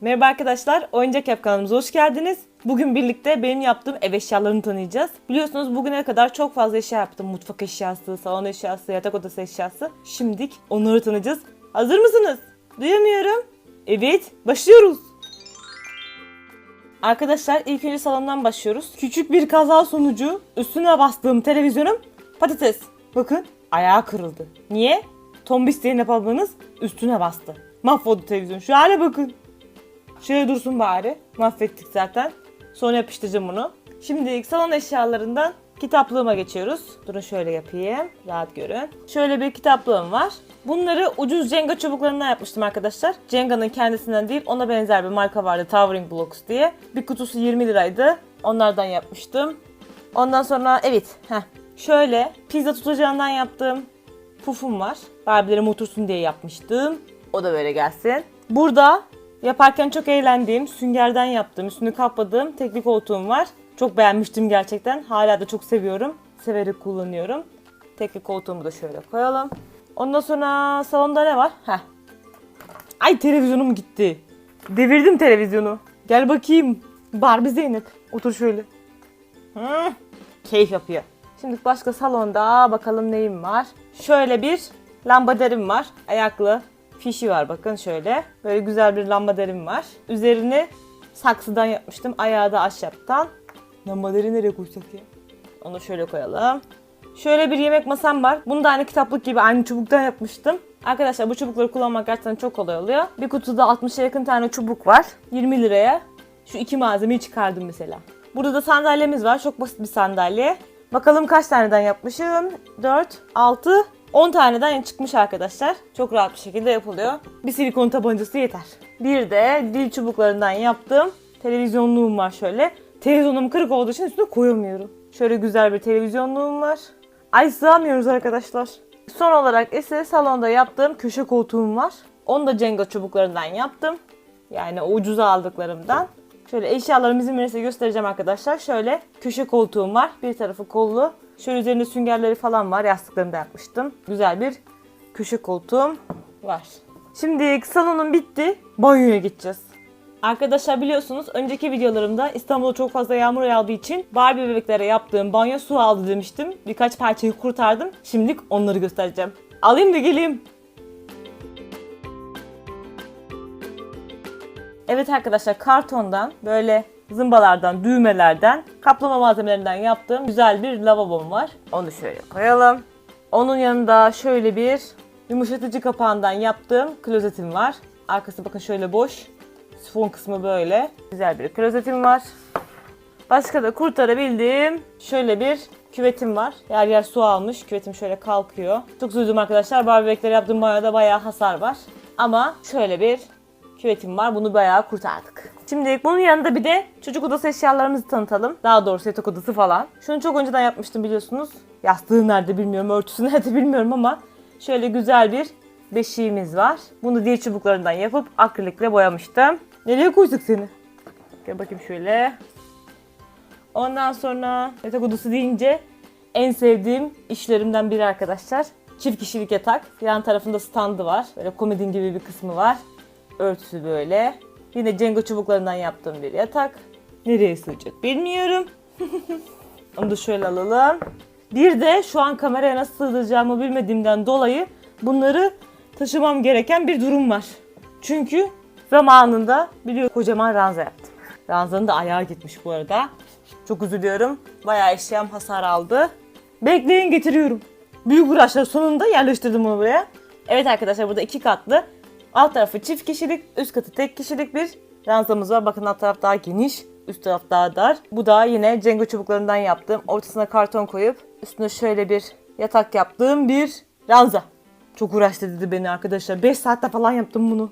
Merhaba arkadaşlar, Oyuncak Yap kanalımıza hoş geldiniz. Bugün birlikte benim yaptığım ev eşyalarını tanıyacağız. Biliyorsunuz bugüne kadar çok fazla eşya yaptım. Mutfak eşyası, salon eşyası, yatak odası eşyası. Şimdilik onları tanıyacağız. Hazır mısınız? Duyamıyorum. Evet, başlıyoruz. Arkadaşlar ilk önce salondan başlıyoruz. Küçük bir kaza sonucu üstüne bastığım televizyonum patates. Bakın ayağı kırıldı. Niye? Tombis ablanız üstüne bastı. Mahvoldu televizyon. Şu hale bakın. Şöyle dursun bari. Mahvettik zaten. Sonra yapıştıracağım bunu. Şimdi salon eşyalarından kitaplığıma geçiyoruz. Durun şöyle yapayım. Rahat görün. Şöyle bir kitaplığım var. Bunları ucuz Jenga çubuklarından yapmıştım arkadaşlar. Jenga'nın kendisinden değil ona benzer bir marka vardı Towering Blocks diye. Bir kutusu 20 liraydı. Onlardan yapmıştım. Ondan sonra evet. Heh. Şöyle pizza tutacağından yaptığım pufum var. Barbie'lerim otursun diye yapmıştım. O da böyle gelsin. Burada yaparken çok eğlendiğim, süngerden yaptığım, üstünü kapladığım teknik koltuğum var. Çok beğenmiştim gerçekten. Hala da çok seviyorum. Severek kullanıyorum. Teknik koltuğumu da şöyle koyalım. Ondan sonra salonda ne var? Heh. Ay televizyonum gitti. Devirdim televizyonu. Gel bakayım. Barbie Zeynep. Otur şöyle. Hı, keyif yapıyor. Şimdi başka salonda bakalım neyim var. Şöyle bir lambaderim var. Ayaklı. Fişi var bakın şöyle. Böyle güzel bir lambaderim var. Üzerini saksıdan yapmıştım. Ayağı da ahşaptan. Lambaderi nereye koysak ya? Onu şöyle koyalım. Şöyle bir yemek masam var. Bunu da aynı kitaplık gibi aynı çubuktan yapmıştım. Arkadaşlar bu çubukları kullanmak gerçekten çok kolay oluyor. Bir kutuda 60'a yakın tane çubuk var. 20 liraya. Şu iki malzemeyi çıkardım mesela. Burada da sandalyemiz var. Çok basit bir sandalye. Bakalım kaç taneden yapmışım? 4, 6, 10 taneden çıkmış arkadaşlar. Çok rahat bir şekilde yapılıyor. Bir silikon tabancası yeter. Bir de dil çubuklarından yaptığım televizyonluğum var şöyle. Televizyonum kırık olduğu için üstüne koyamıyorum. Şöyle güzel bir televizyonluğum var. Ay sığamıyoruz arkadaşlar. Son olarak ise salonda yaptığım köşe koltuğum var. Onu da Jenga çubuklarından yaptım. Yani ucuza aldıklarımdan. Şöyle eşyalarımı izin verirse göstereceğim arkadaşlar. Şöyle köşe koltuğum var. Bir tarafı kollu. Şöyle üzerinde süngerleri falan var. Yastıklarını da yapmıştım. Güzel bir köşe koltuğum var. Şimdi salonum bitti. Banyoya gideceğiz. Arkadaşlar biliyorsunuz önceki videolarımda İstanbul'da çok fazla yağmur yağdığı için Barbie bebeklere yaptığım banyo su aldı demiştim. Birkaç parçayı kurtardım. Şimdilik onları göstereceğim. Alayım da geleyim. Evet arkadaşlar kartondan böyle zımbalardan, düğmelerden, kaplama malzemelerinden yaptığım güzel bir lavabom var. Onu şöyle koyalım. Onun yanında şöyle bir yumuşatıcı kapağından yaptığım klozetim var. Arkası bakın şöyle boş. Sifon kısmı böyle. Güzel bir klozetim var. Başka da kurtarabildiğim şöyle bir küvetim var. Yer yer su almış. Küvetim şöyle kalkıyor. Çok üzüldüm arkadaşlar. Barbie bebeklere yaptığım banyoda bayağı hasar var. Ama şöyle bir küvetim var. Bunu bayağı kurtardık. Şimdi bunun yanında bir de çocuk odası eşyalarımızı tanıtalım. Daha doğrusu yatak odası falan. Şunu çok önceden yapmıştım biliyorsunuz. Yastığı nerede bilmiyorum, örtüsü nerede bilmiyorum ama şöyle güzel bir beşiğimiz var. Bunu diğer çubuklarından yapıp akrilikle boyamıştım. Nereye koyduk seni? Gel bakayım şöyle. Ondan sonra yatak odası deyince en sevdiğim işlerimden biri arkadaşlar. Çift kişilik yatak. Yan tarafında standı var. Böyle komodin gibi bir kısmı var. Örtüsü böyle. Yine Cengo çubuklarından yaptığım bir yatak. Nereye sığacak bilmiyorum. Onu da şöyle alalım. Bir de şu an kameraya nasıl sığdıracağımı bilmediğimden dolayı bunları taşımam gereken bir durum var. Çünkü zamanında biliyor kocaman ranza yaptım. Ranzanın da ayağı gitmiş bu arada. Çok üzülüyorum. Bayağı eşyam hasar aldı. Bekleyin getiriyorum. Büyük uğraşlar sonunda yerleştirdim bunu buraya. Evet arkadaşlar burada iki katlı. Alt tarafı çift kişilik, üst katı tek kişilik bir ranzamız var. Bakın alt taraf daha geniş, üst taraf daha dar. Bu da yine Cengo çubuklarından yaptığım, ortasına karton koyup üstüne şöyle bir yatak yaptığım bir ranza. Çok uğraştırdı beni arkadaşlar. 5 saatte falan yaptım bunu.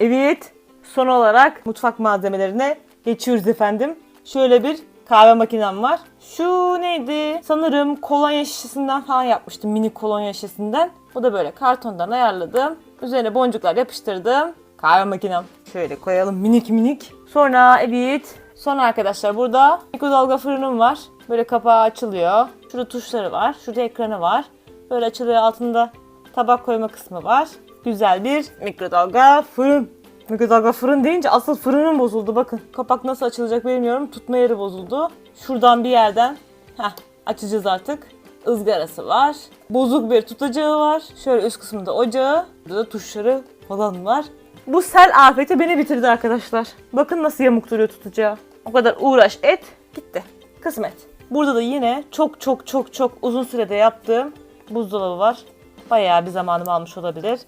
Evet, son olarak mutfak malzemelerine geçiyoruz efendim. Şöyle bir kahve makinem var. Şu neydi? Sanırım kolonya şişesinden falan yapmıştım. Mini kolonya şişesinden. Bu da böyle kartondan ayarladım. Üzerine boncuklar yapıştırdım. Kahve makinem. Şöyle koyalım minik minik. Sonra evet. Sonra arkadaşlar burada mikrodalga fırınım var. Böyle kapağı açılıyor. Şurada tuşları var. Şurada ekranı var. Böyle açılıyor altında tabak koyma kısmı var. Güzel bir mikrodalga fırın. Mikrodalga fırın deyince asıl fırının bozuldu bakın. Kapak nasıl açılacak bilmiyorum. Tutma yeri bozuldu. Şuradan bir yerden heh, açacağız artık. Izgarası var. Bozuk bir tutacağı var. Şöyle üst kısmında ocağı. Burada da tuşları falan var. Bu sel afeti beni bitirdi arkadaşlar. Bakın nasıl yamuk duruyor tutacağı. O kadar uğraş et gitti. Kısmet. Burada da yine çok çok çok çok uzun sürede yaptığım buzdolabı var. Bayağı bir zamanımı almış olabilir.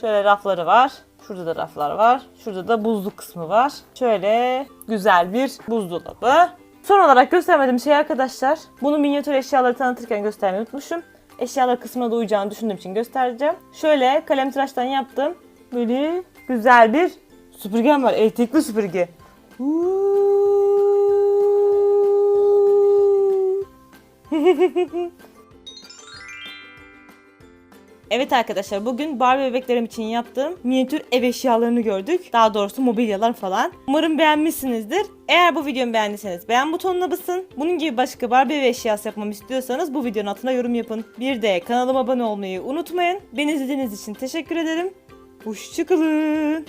Şöyle rafları var. Şurada da raflar var. Şurada da buzluk kısmı var. Şöyle güzel bir buzdolabı. Son olarak göstermediğim şey arkadaşlar. Bunu minyatür eşyaları tanıtırken göstermeyi unutmuşum. Eşyalar kısmına da uyacağını düşündüğüm için göstereceğim. Şöyle kalem tıraştan yaptım. Böyle güzel bir süpürgem var. Elektrikli süpürge. Evet arkadaşlar bugün Barbie bebeklerim için yaptığım minyatür ev eşyalarını gördük. Daha doğrusu mobilyalar falan. Umarım beğenmişsinizdir. Eğer bu videomu beğendiyseniz beğen butonuna basın. Bunun gibi başka Barbie ev eşyası yapmamı istiyorsanız bu videonun altına yorum yapın. Bir de kanalıma abone olmayı unutmayın. Beni izlediğiniz için teşekkür ederim. Hoşçakalın.